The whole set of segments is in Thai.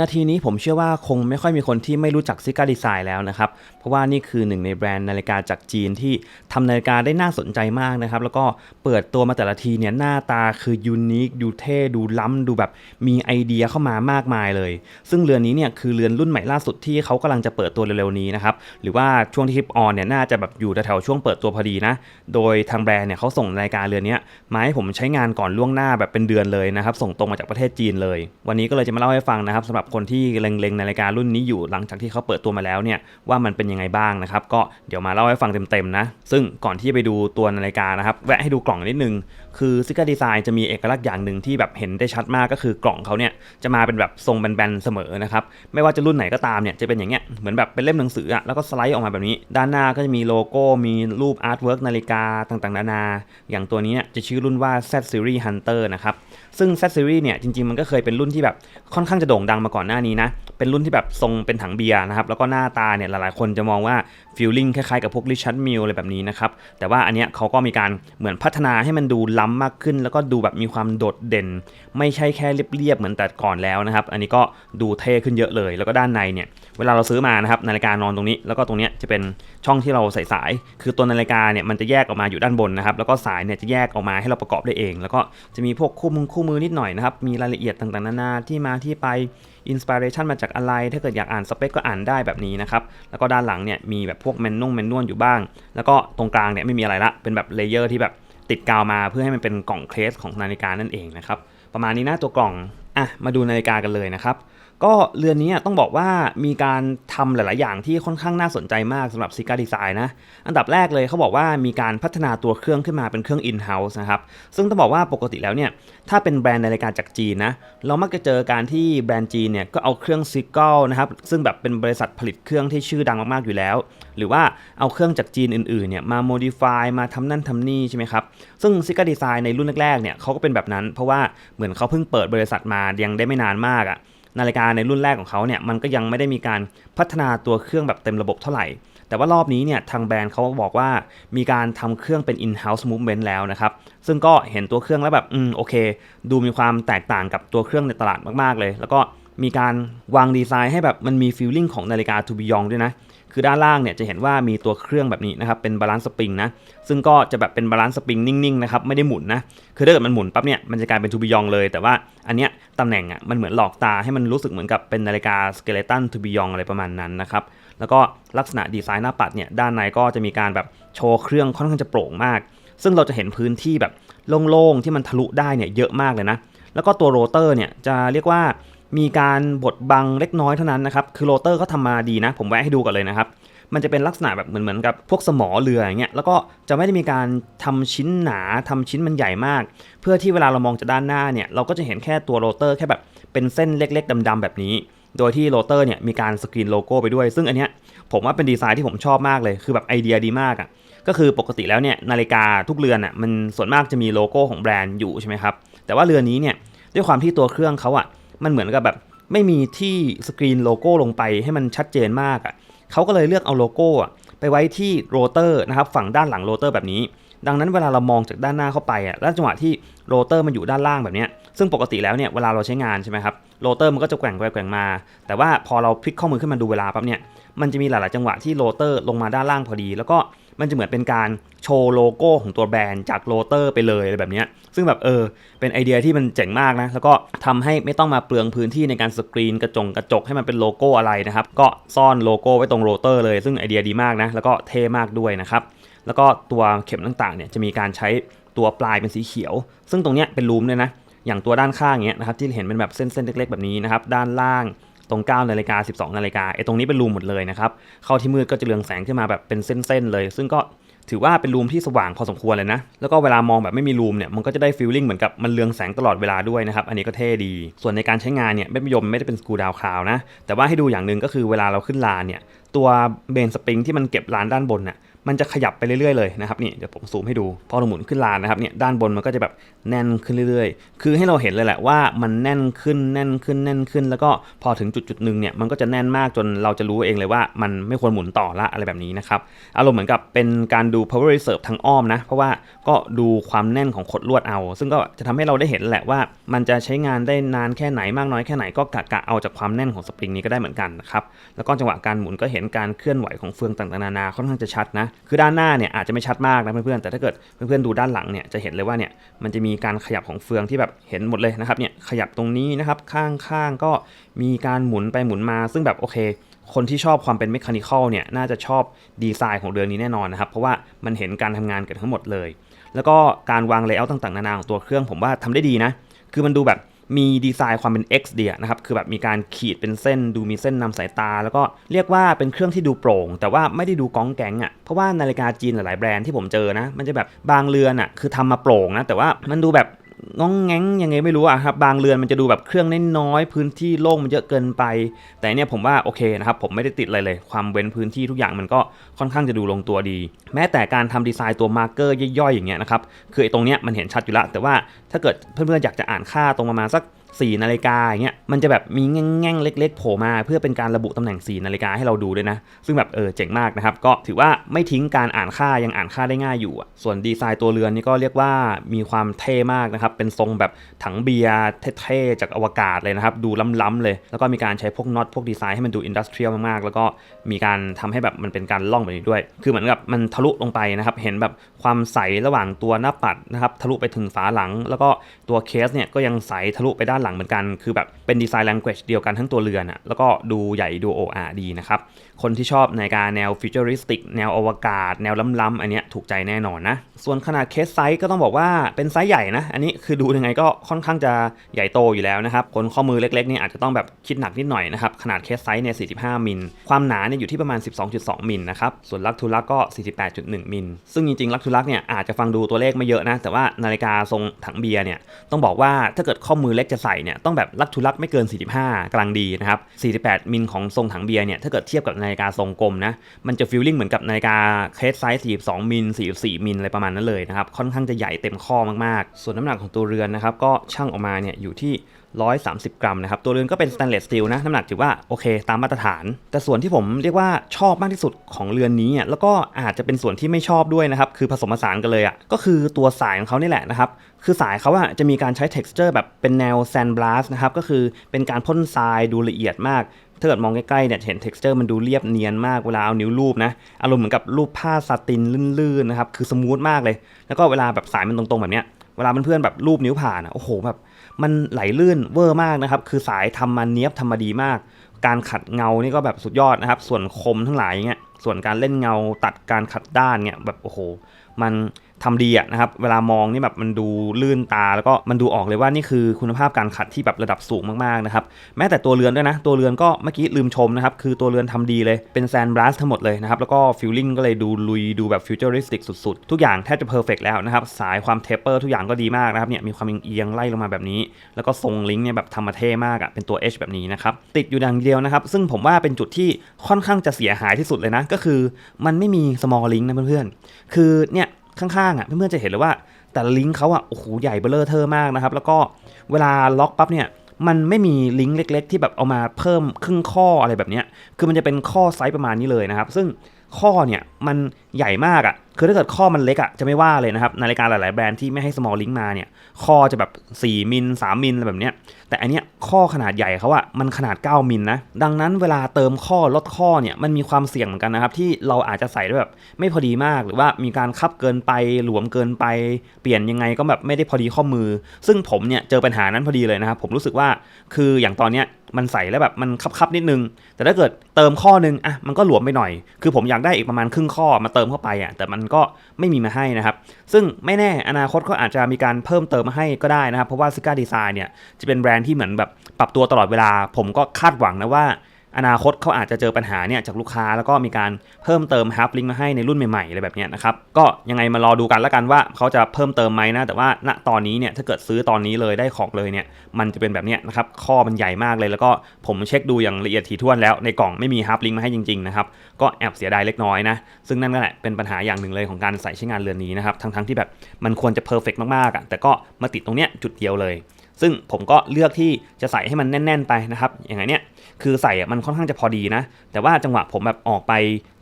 นาทีนี้ผมเชื่อว่าคงไม่ค่อยมีคนที่ไม่รู้จักซิก้าดีไซน์แล้วนะครับ เพราะว่านี่คือหนึ่งในแบรนด์นาฬิกาจากจีนที่ทำนาฬิกาได้น่าสนใจมากนะครับ แล้วก็เปิดตัวมาแต่ละทีเนี่ยหน้าตาคือยูนิคดูเท่ดูล้ำดูแบบมีไอเดียเข้ามามากมายเลย ซึ่งเรือนนี้เนี่ยคือเรือนรุ่นใหม่ล่าสุดที่เขากำลังจะเปิดตัวเร็วๆนี้นะครับหรือว่าช่วงที่คลิปออนเนี่ยน่าจะแบบอยู่แถวๆช่วงเปิดตัวพอดีนะโดยทางแบรนด์เนี่ยเขาส่งนาฬิกาเรือนนี้มาให้ผมใช้งานก่อนล่วงหน้าแบบเป็นเดือนเลยนะครับส่งตรงมาจากประเทศจีนเลย วันนี้ก็เลยจะมาเล่าให้ฟังนะครับสำหรับคนที่เล็งๆนาฬิการุ่นนี้อยู่หลังจากที่เขาเปิดตัวมาแล้วเนี่ยว่ามันเป็นยังไงบ้างนะครับก็เดี๋ยวมาเล่าให้ฟังเต็มๆนะซึ่งก่อนที่จะไปดูตัวนาฬิกานะครับแวะให้ดูกล่องนิดนึง คือซิกาดีไซน์จะมีเอกลักษณ์อย่างหนึ่งที่แบบเห็นได้ชัดมากก็คือกล่องเขาเนี่ยจะมาเป็นแบบทรงแบนๆเสมอนะครับไม่ว่าจะรุ่นไหนก็ตามเนี่ยจะเป็นอย่างเงี้ยเหมือนแบบเป็นเล่มหนังสืออะแล้วก็สไลด์ออกมาแบบนี้ ด้านหน้าก็จะมีโลโก้มีรูปอาร์ตเวิร์กนาฬิกาต่างๆนานา อย่างตัวนี้เนี่ยจะชื่อรุ่นว่า Z Series Hunter นะครับ ซึ่ง Z Series เนี่ยจริงๆมันก็เคยเป็นรุ่นที่แบบค่อนข้างจะโด่งดังมาก่อนหน้านี้นะ เป็นรุ่นที่แบบทรงเป็นถังเบียร์นะครับ แล้วก็หน้าตาเนี่ยหลายๆคนจะมองว่าฟีลลิ่งคล้ายๆกับพวกริชาร์ดมิลอะไรแบบนี้นะครับ แต่ว่าอันเนี้ยเขาก็มีการเหมือนพัฒนาให้มันดูล้ำมากขึ้น แล้วก็ดูแบบมีความโดดเด่น ไม่ใช่แค่เรียบๆเหมือนแต่ก่อนแล้วนะครับ อันนี้ก็ดูเท่ขึ้นเยอะเลย แล้วก็ด้านในเนี่ยเวลาเราซื้อมานะครับนาฬิกานอนตรงนี้ แล้วก็ตรงเนี้ยจะเป็นช่องที่เราใส่สาย คือตัวนาฬิกาเนี่ยมันจะแยกออกมาอยู่ด้านบนนะครับแล้วก็สายเนี่ยจะแยกออกมาให้เราประกอบได้เอง แล้วก็จะมีพวกคู่มือคู่มือนิดหน่อยนะครับ มีรายละเอียดต่างๆนานาที่มาที่ไปอินสปิเรชันมาจากอะไร ถ้าเกิดอยากอ่านสเปคก็อ่านได้แบบนี้นะครับ แล้วก็ด้านหลังเนี่ยมีแบบพวกแมนนุ่งแมนนวลอยู่บ้าง แล้วก็ตรงกลางเนี่ยไม่มีอะไรละ เป็นแบบเลเยอร์ที่แบบติดกาวมาเพื่อให้มันเป็นกล่องเคสของนาฬิกานั่นเองนะครับ ประมาณนี้นะตัวกล่อง อะ มาดูนาฬิกากันเลยนะครับ ก็เรือนนี้ต้องบอกว่ามีการทำหลาย ๆ อย่างที่ค่อนข้างน่าสนใจมากสำหรับซิกาดีไซน์นะ อันดับแรกเลยเขาบอกว่ามีการพัฒนาตัวเครื่องขึ้นมาเป็นเครื่อง in-house นะครับ ซึ่งต้องบอกว่าปกติแล้วเนี่ย ถ้าเป็นแบรนด์นาฬิกาจากจีนนะ เรามักจะเจอการที่แบรนด์จีนเนี่ย ก็เอาเครื่องซิกลนะครับ ซึ่งแบบเป็นบริษัทผลิตเครื่องที่ชื่อดังมาก ๆ อยู่แล้ว หรือว่าเอาเครื่องจากจีนอื่น ๆ เนี่ยมาโมดิฟายมาทำนั่นทำนี่ใช่ไหมครับ ซึ่งซิกาดีไซน์ในรุ่นแรก ๆ เนี่ยเขาก็เป็นแบบนั้น เพราะว่าเหมือนเขาเพิ่งเปิดบริษัทมายังได้ไม่นานมากอะ นาฬิกาในรุ่นแรกของเขาเนี่ยมันก็ยังไม่ได้มีการพัฒนาตัวเครื่องแบบเต็มระบบเท่าไหร่ แต่ว่ารอบนี้เนี่ยทางแบรนด์เขาบอกว่ามีการทำเครื่องเป็น in-house movement แล้วนะครับ ซึ่งก็เห็นตัวเครื่องแล้วแบบอืมโอเค ดูมีความแตกต่างกับตัวเครื่องในตลาดมากๆเลย แล้วก็มีการวางดีไซน์ให้แบบมันมีฟีลลิ่งของนาฬิกาทูบิยองด้วยนะ คือด้านล่างเนี่ยจะเห็นว่ามีตัวเครื่องแบบนี้นะครับเป็นบาลานซ์สปริงนะซึ่งก็จะแบบเป็นบาลานซ์สปริงนิ่งๆนะครับไม่ได้หมุนนะคือถ้าเกิดมันหมุนปั๊บเนี่ยมันจะกลายเป็นทูบิยองเลย แต่ว่าอันเนี้ยตำแหน่งอะมันเหมือนหลอกตาให้มันรู้สึกเหมือนกับเป็นนาฬิกาสเกเลตันทูบิยองอะไรประมาณนั้นนะครับแล้วก็ลักษณะดีไซน์หน้าปัดเนี่ยด้านในก็จะมีการแบบโชว์เครื่องค่อนข้างจะโปร่งมาก ซึ่งเราจะเห็นพื้นที่แบบโล่งๆที่มันทะลุได้เนี่ยเยอะมากเลยนะแล้วก็ตัวโรเตอร์เนี่ยจะเรียกว่า มีการบดบังเล็กน้อยเท่านั้นนะครับ คือโรเตอร์เขาทำมาดีนะ ผมแวะให้ดูก่อนเลยนะครับ มันจะเป็นลักษณะแบบเหมือนเหมือนกับพวกสมอเรืออย่างเงี้ย แล้วก็จะไม่ได้มีการทำชิ้นหนาทำชิ้นมันใหญ่มาก เพื่อที่เวลาเรามองจากด้านหน้าเนี่ย เราก็จะเห็นแค่ตัวโรเตอร์แค่แบบเป็นเส้นเล็ก ๆดำๆแบบนี้ โดยที่โรเตอร์เนี่ยมีการสกรีนโลโก้ไปด้วย ซึ่งอันเนี้ยผมว่าเป็นดีไซน์ที่ผมชอบมากเลย คือแบบไอเดียดีมากอะ่ะ ก็คือปกติแล้วเนี่ยนาฬิกาทุกเรือนอะมันส่วนมากจะมีโลโก้ของแบรนด์อยู่ใช่ไหมครับ แต่ว่าเรือนนี้เนี่ยด้วยความที่ตัวเครื่องเขาอะ มันเหมือนกับแบบไม่มีที่สกรีนโลโก้ลงไปให้มันชัดเจนมากอะเขาก็เลยเลือกเอาโลโก้อะไปไว้ที่โรเตอร์นะครับฝั่งด้านหลังโรเตอร์แบบนี้ ดังนั้นเวลาเรามองจากด้านหน้าเข้าไปอะแล้วจังหวะที่โรเตอร์มันอยู่ด้านล่างแบบนี้ซึ่งปกติแล้วเนี่ยเวลาเราใช้งานใช่ไหมครับโรเตอร์มันก็จะแกว่งไปแกว่งมา แต่ว่าพอเราพลิกข้อมือขึ้นมาดูเวลาปั๊บเนี่ยมันจะมีหลาย ๆ จังหวะที่โรเตอร์ลงมาด้านล่างพอดี แล้วก็ มันจะเหมือนเป็นการโชว์โลโก้ของตัวแบรนด์จากโรเตอร์ไปเลยอะไรแบบนี้ซึ่งแบบเออเป็นไอเดียที่มันเจ๋งมากนะ แล้วก็ทำให้ไม่ต้องมาเปลืองพื้นที่ในการสกรีนกระจงกระจกให้มันเป็นโลโก้อะไรนะครับ ก็ซ่อนโลโก้ไว้ตรงโรเตอร์เลยซึ่งไอเดียดีมากนะ แล้วก็เท่มากด้วยนะครับ แล้วก็ตัวเข็มต่างๆเนี่ยจะมีการใช้ตัวปลายเป็นสีเขียว ซึ่งตรงเนี้ยเป็นรูมเลยนะอย่างตัวด้านข้างเนี้ยนะครับที่เห็นเป็นแบบเส้นๆเล็ก ๆ แบบนี้นะครับด้านล่าง ตรง9นาฬิกา12นาฬิกาไอ้ตรงนี้เป็นรูมหมดเลยนะครับ เข้าที่มืดก็จะเรืองแสงขึ้นมาแบบเป็นเส้นๆเลย ซึ่งก็ถือว่าเป็นรูมที่สว่างพอสมควรเลยนะ แล้วก็เวลามองแบบไม่มีรูมเนี่ย มันก็จะได้ฟีลลิ่งเหมือนกับมันเรืองแสงตลอดเวลาด้วยนะครับ อันนี้ก็เท่ดี ส่วนในการใช้งานเนี่ยไม่ยมไม่ได้เป็นสกูดาวคลาวนะ แต่ว่าให้ดูอย่างหนึ่งก็คือเวลาเราขึ้นลานเนี่ย ตัวเบนสปริงที่มันเก็บลานด้านบนน่ะ มันจะขยับไปเรื่อยๆเลยนะครับนี่เดี๋ยวผมซูมให้ดูพอเราหมุนขึ้นลานนะครับเนี่ยด้านบนมันก็จะแบบแน่นขึ้นเรื่อยๆ คือให้เราเห็นเลยแหละว่ามันแน่นขึ้นแน่นขึ้นแน่นขึ้น แล้วก็พอถึงจุดจุดๆหนึ่งเนี่ยมันก็จะแน่นมากจนเราจะรู้เองเลยว่ามันไม่ควรหมุนต่อละอะไรแบบนี้นะครับอารมณ์เหมือนกับเป็นการดู power reserve ทางอ้อมนะเพราะว่าก็ดูความแน่นของขดลวดเอา ซึ่งก็จะทำให้เราได้เห็นแหละว่า มันจะใช้งานได้นานแค่ไหนมากน้อยแค่ไหนก็กะกะเอาจากความแน่นของสปริงนี้ก็ได้เหมือนกันนะครับแล้วก็จังหวะการหมุนก็เห็นการเคลื่อนไหวของเฟืองต่างๆนานาค่อนข้างจะชัดนะคือด้านหน้าเนี่ยอาจจะไม่ชัดมากนะเพื่อนๆ แต่ถ้าเกิดเพื่อนๆดูด้านหลังเนี่ยจะเห็นเลยว่าเนี่ยมันจะมีการขยับของเฟืองที่แบบเห็นหมดเลยนะครับเนี่ยขยับตรงนี้นะครับข้างๆก็มีการหมุนไปหมุนมา ซึ่งแบบโอเค คนที่ชอบความเป็นเมคานิคอลเนี่ยน่าจะชอบดีไซน์ของเรือนี้แน่นอนนะครับเพราะว่ามันเห็นการทำงานกันทั้งหมดเลย แล้วก็การวางเลเยอร์ต่างๆนานาของตัวเครื่องผมว่าทำได้ดีนะคือมันดูแบบ มีดีไซน์ความเป็น X เดียนะครับ คือแบบมีการขีดเป็นเส้นดูมีเส้นนำสายตา แล้วก็เรียกว่าเป็นเครื่องที่ดูโปร่ง แต่ว่าไม่ได้ดูก้องแกงอะ่ะ เพราะว่านาฬิกาจีนหลายๆแบรนด์ที่ผมเจอนะ มันจะแบบบางเรือนอะ่ะคือทำมาโปร่งนะ แต่ว่ามันดูแบบ น้องแง้งยังไงไม่รู้อะครับบางเรือนมันจะดูแบบเครื่องน้อยพื้นที่โล่งมันเยอะเกินไป แต่เนี่ยผมว่าโอเคนะครับผมไม่ได้ติดอะไรเลย ความเว้นพื้นที่ทุกอย่างมันก็ค่อนข้างจะดูลงตัวดี แม้แต่การทำดีไซน์ตัวมาร์กเกอร์ย่อยๆอย่างเงี้ยนะครับคือไอ้ตรงเนี้ยมันเห็นชัดอยู่แล้วแต่ว่าถ้าเกิดเพื่อนๆอยากจะอ่านค่าตรงประมาณสัก 4นาฬิกาอย่างเงี้ยมันจะแบบมีแง่งๆเล็ก ๆโผล่มา เพื่อเป็นการระบุตำแหน่ง4นาฬิกาให้เราดูด้วยนะ ซึ่งแบบเออเจ๋งมากนะครับก็ถือว่าไม่ทิ้งการอ่านค่ายังอ่านค่าได้ง่ายอยู่ ส่วนดีไซน์ตัวเรือนนี่ก็เรียกว่ามีความเท่มากนะครับเป็นทรงแบบถังเบียร์เท่ๆจากอวกาศเลยนะครับดูล้ำๆเลย แล้วก็มีการใช้พวกน็อตพวกดีไซน์ให้มันดูอินดัสเทรียลมากๆแล้วก็มีการทำให้แบบมันเป็นการล่องแบบนี้ด้วย คือเหมือนกับมันทะลุลงไปนะครับเห็นแบบความใสระหว่างตัวหน้าปัดนะครับทะลุไปถึงฝาหลัง แล้วก็ตัวเคสเนี่ยก็ยังใสทะลุไปด้านหลังเหมือนกัน คือแบบเป็นดีไซน์ language เดียวกันทั้งตัวเรือนอะแล้วก็ดูใหญ่ดูโออาดีนะครับ คนที่ชอบในการแนวฟิวเจอริสติกแนวอวกาศ แนวล้ำๆอันเนี้ยถูกใจแน่นอนนะ ส่วนขนาดเคสไซส์ก็ต้องบอกว่าเป็นไซส์ใหญ่นะ อันนี้คือดูยังไงก็ค่อนข้างจะใหญ่โตอยู่แล้วนะครับ คนข้อมือเล็กๆนี่อาจจะต้องแบบคิดหนักนิดหน่อยนะครับ ขนาดเคสไซส์เนี่ย 45 มิล ความหนาเนี่ยอยู่ที่ประมาณ 12.2 มิลนะครับ ส่วนลักทูลักก็ 48.1 มิล ซึ่งจริงๆลักทูลักเนี่ยอาจจะฟังดูตัวเลขไม่เยอะนะ แต่ว่านาฬิกาทรงถังเบียร์เนี่ยต้องบอกว่าถ้าเกิดข้อมือเล็กจะใส่เนี่ยต้องแบบลักทุลักไม่เกิน 45 กลางดีนะครับ 48 มิลของทรงถังเบียร์เนี่ยถ้าเกิดเทียบกับนาฬิกาทรงกลมนะมันจะฟิลลิ่งเหมือนกับนาฬิกาเคสไซส์ 42 มิล 44 มิลอะไรประมาณนั้นเลยนะครับค่อนข้างจะใหญ่เต็มข้อมากๆ ส่วนน้ำหนักของตัวเรือนนะครับก็ช่างออกมาเนี่ยอยู่ที่ 130 กรัมนะครับ ตัวเรือนก็เป็นสแตนเลสสตีลนะ น้ำหนักถือว่าโอเคตามมาตรฐาน แต่ส่วนที่ผมเรียกว่าชอบมากที่สุดของเรือนนี้อะแล้วก็อาจจะเป็นส่วนที่ไม่ชอบด้วยนะครับ คือผสมผสานกันเลยอะ ก็คือตัวสายของเขานี่แหละนะครับ คือสายเขาอะจะมีการใช้ texture แบบเป็นแนว sand blast นะครับ ก็คือเป็นการพ่นทรายดูละเอียดมากถ้าเกิดมองใกล้ๆเนี่ยเห็น texture มันดูเรียบเนียนมากเวลาเอานิ้วลูบนะอารมณ์เหมือนกับรูปผ้าซาตินลื่นๆนะครับคือสมูทมากเลย แล้วก็เวลาแบบสายมันตรงๆแบบเนี้ยเวลาเพื่อนๆแบบรูปนิ้วผ่านอะโอ้โหแบบ มันไหลลื่นเวอร์มากนะครับ คือสายทำมาเนี้ยบทำมาดีมาก การขัดเงานี่ก็แบบสุดยอดนะครับ ส่วนคมทั้งหลายเงี้ย ส่วนการเล่นเงาตัดการขัดด้านเนี่ยแบบโอ้โห มัน ทำดีอะนะครับเวลามองนี่แบบมันดูลื่นตาแล้วก็มันดูออกเลยว่านี่คือคุณภาพการขัดที่แบบระดับสูงมากๆนะครับแม้แต่ตัวเรือนด้วยนะ ตัวเรือนก็เมื่อกี้ลืมชมนะครับคือตัวเรือนทำดีเลยเป็นแซนบลัสทั้งหมดเลยนะครับแล้วก็ฟิลลิ่งก็เลยดูลุยดูแบบฟิวเจอริสติกสุดๆ ทุกอย่างแทบจะเพอร์เฟกแล้วนะครับสายความเทปเปอร์ทุกอย่างก็ดีมากนะครับเนี่ยมีความเอียงไล่ลงมาแบบนี้ แล้วก็ทรงลิงก์เนี่ยแบบทำมาเท่มากอะเป็นตัว H แบบนี้นะครับติดอยู่อย่างเดียวนะครับซึ่งผมว่าเป็นจุดที่ค่อนข้างจะเสียหายที่สุดเลยนะก็คือ มันไม่มี small link นะเพื่อนๆคือเนี่ย ข้างๆอะเพื่อนๆจะเห็นเลยว่า แต่ลิงก์เขาอะโอ้โหใหญ่เบลเลอเทอร์มากนะครับ แล้วก็เวลาล็อกปั๊บเนี่ยมันไม่มีลิงก์เล็ก ๆ ที่แบบเอามาเพิ่มครึ่งข้ออะไรแบบเนี้ยคือมันจะเป็นข้อไซส์ประมาณนี้เลยนะครับ ซึ่ง ข้อเนี่ยมันใหญ่มากอะ คือถ้าเกิดข้อมันเล็กอะจะไม่ว่าเลยนะครับนาฬิกาหลาย ๆ แบรนด์ที่ไม่ให้ small link มาเนี่ย ข้อจะแบบ 4 มิล 3 มิลอะไรแบบเนี้ย แต่อันเนี้ยข้อขนาดใหญ่เขาอะมันขนาด 9 มิลนะ ดังนั้นเวลาเติมข้อลดข้อเนี่ยมันมีความเสี่ยงเหมือนกันนะครับ ที่เราอาจจะใส่ได้แบบไม่พอดีมาก หรือว่ามีการคับเกินไป หลวมเกินไป เปลี่ยนยังไงก็แบบไม่ได้พอดีข้อมือ ซึ่งผมเนี่ยเจอปัญหานั้นพอดีเลยนะครับ ผมรู้สึกว่าคืออย่างตอนเนี้ย มันใส่แล้วแบบมันคับๆนิดนึง แต่ถ้าเกิดเติมข้อนึงอะมันก็หลวมไปหน่อย คือผมอยากได้อีกประมาณครึ่งข้อมาเติมเข้าไปอะแต่มันก็ไม่มีมาให้นะครับ ซึ่งไม่แน่อนาคตก็อาจจะมีการเพิ่มเติมมาให้ก็ได้นะครับ เพราะว่าซิก้าดีไซน์เนี่ยจะเป็นแบรนด์ที่เหมือนแบบปรับตัวตลอดเวลา ผมก็คาดหวังนะว่า อนาคตเขาอาจจะเจอปัญหาเนี่ยจากลูกค้าแล้วก็มีการเพิ่มเติมฮับลิงก์มาให้ในรุ่นใหม่ๆอะไรแบบนี้นะครับก็ยังไงมารอดูกันแล้วกันว่าเขาจะเพิ่มเติมไหมนะแต่ว่าณตอนนี้เนี่ยถ้าเกิดซื้อตอนนี้เลยได้ของเลยเนี่ยมันจะเป็นแบบเนี้ยนะครับข้อมันใหญ่มากเลยแล้วก็ผมเช็คดูอย่างละเอียดถี่ถ้วนแล้วในกล่องไม่มีฮับลิงก์มาให้จริงๆนะครับก็แอบเสียดายเล็กน้อยนะซึ่งนั่นก็แหละเป็นปัญหาอย่างหนึ่งเลยของการใส่ใช้งานเรือนนี้นะครับทั้งๆที่แบบมันควรจะเพอร์เฟกมากๆอะแต่ก็มาติดตรงเนี้ยจุดเดียวเลย ซึ่งผมก็เลือกที่จะใส่ให้มันแน่น ๆ ไปนะครับ อย่างไงเนี่ยคือใส่อะมันค่อนข้างจะพอดีนะ แต่ว่าจังหวะผมแบบออกไป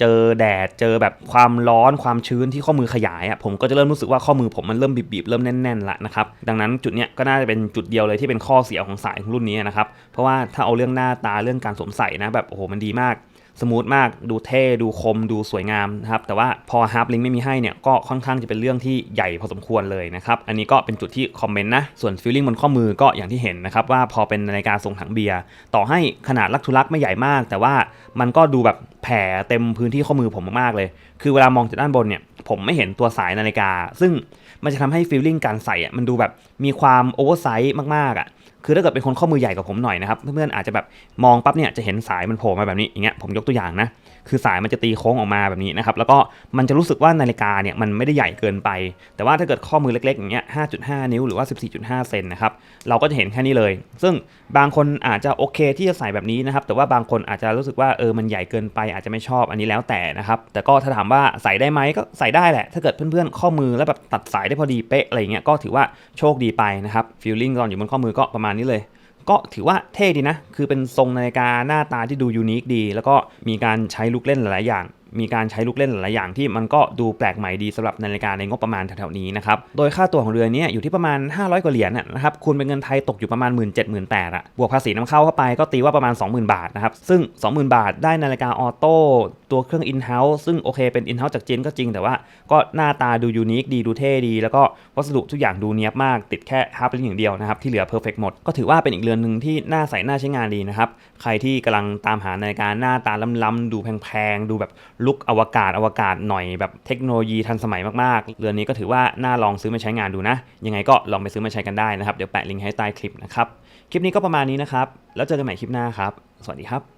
เจอแดด เจอแบบความร้อนความชื้นที่ข้อมือขยายอะผมก็จะเริ่มรู้สึกว่าข้อมือผมมันเริ่มบีบๆเริ่มแน่นๆละนะครับ ดังนั้นจุดเนี้ยก็น่าจะเป็นจุดเดียวเลยที่เป็นข้อเสียของสายของรุ่นนี้นะครับ เพราะว่าถ้าเอาเรื่องหน้าตาเรื่องการสวมใส่นะแบบโอ้โหมันดีมาก สมูทมากดูเท่ดูคมดูสวยงามนะครับแต่ว่าพอฮาร์ปลิงไม่มีให้เนี่ยก็ค่อนข้างจะเป็นเรื่องที่ใหญ่พอสมควรเลยนะครับอันนี้ก็เป็นจุดที่คอมเมนต์นะส่วนฟิลลิ่งบนข้อมือก็อย่างที่เห็นนะครับว่าพอเป็นนาฬิกาทรงถังเบียร์ต่อให้ขนาดลักทุลักไม่ใหญ่มาก แต่ว่ามันก็ดูแบบแผ่เต็มพื้นที่ข้อมือผมมากๆเลย คือเวลามองจากด้านบนเนี่ย ผมไม่เห็นตัวสายนาฬิกา ซึ่งมันจะทำให้ฟีลลิ่งการใส่อะมันดูแบบมีความโอเวอร์ไซส์มากๆอะ คือถ้าเกิดเป็นคนข้อมือใหญ่กว่าผมหน่อยนะครับ เพื่อนๆอาจจะแบบมองปั๊บเนี่ยจะเห็นสายมันโผล่มาแบบนี้อย่างเงี้ยผมยกตัวอย่างนะ คือสายมันจะตีโค้งออกมาแบบนี้นะครับ แล้วก็มันจะรู้สึกว่านาฬิกาเนี่ยมันไม่ได้ใหญ่เกินไป แต่ว่าถ้าเกิดข้อมือเล็กๆอย่างเงี้ย 5.5 นิ้วหรือว่า 14.5 เซนนะครับ เราก็จะเห็นแค่นี้เลย ซึ่งบางคนอาจจะโอเคที่จะใส่แบบนี้นะครับ แต่ว่าบางคนอาจจะรู้สึกว่าเออ มันใหญ่เกินไปอาจจะไม่ชอบอันนี้แล้วแต่นะครับ แต่ก็ถ้าถามว่าใส่ได้ไหมก็ใส่ได้แหละ ถ้าเกิดเพื่อนๆข้อมือแล้วแบบตัดสายได้พอดีเป๊ะอะไรเงี้ย ก็ถือว่าโชคดีไปนะครับฟีลลิ่งตอนอยู่บนข้อมือก็ประมาณนี้เลย ก็ถือว่าเท่ดีนะ คือเป็นทรงนาฬิกาหน้าตาที่ดูยูนิคดี แล้วก็มีการใช้ลูกเล่นหลายอย่าง มีการใช้ลูกเล่นหลายอย่างที่มันก็ดูแปลกใหม่ดีสำหรับนาฬิกาในงบประมาณแถวๆนี้นะครับ โดยค่าตัวของเรือนนี้อยู่ที่ประมาณ 500 กว่าเหรียญนะครับ คูณเป็นเงินไทยตกอยู่ประมาณ 1 7 0 0 0 0 8อะบวกภาษีนำเข้าเข้าไปก็ตีว่าประมาณ 20,000 บาทนะครับ ซึ่ง 20,000 บาทได้นาฬิกาออโต้ตัวเครื่อง in-house ซึ่งโอเคเป็น in-house จากจีนก็จริงแต่ว่าก็หน้าตาดูยูนิคดีดูเท่ดี แล้วก็วัสดุทุกอย่างดูเนียบมาก ติดแค่ฮาร์ปลิงอย่างเดียวนะครับ ที่เหลือเพอร์เฟกหมด ก็ถือว่าเป็นอีกเรือนหนึ่งที่น่าใส่น่าใช้งานดีนะครับ ใครที่กำลังตามหานาฬิกาหน้าตาล้ำๆดูแพงๆ ดูแบบลุกอวกาศอวกาศหน่อยแบบเทคโนโลยีทันสมัยมากๆ เรือนนี้ก็ถือว่าน่าลองซื้อมาใช้งานดูนะ ยังไงก็ลองไปซื้อมาใช้กันได้นะครับเดี๋ยวแปะลิงก์ให้ใต้คลิปนะครับคลิปนี้ก็ประมาณนี้นะครับแล้วเจอกันใหม่คลิปหน้าครับสวัสดีครับ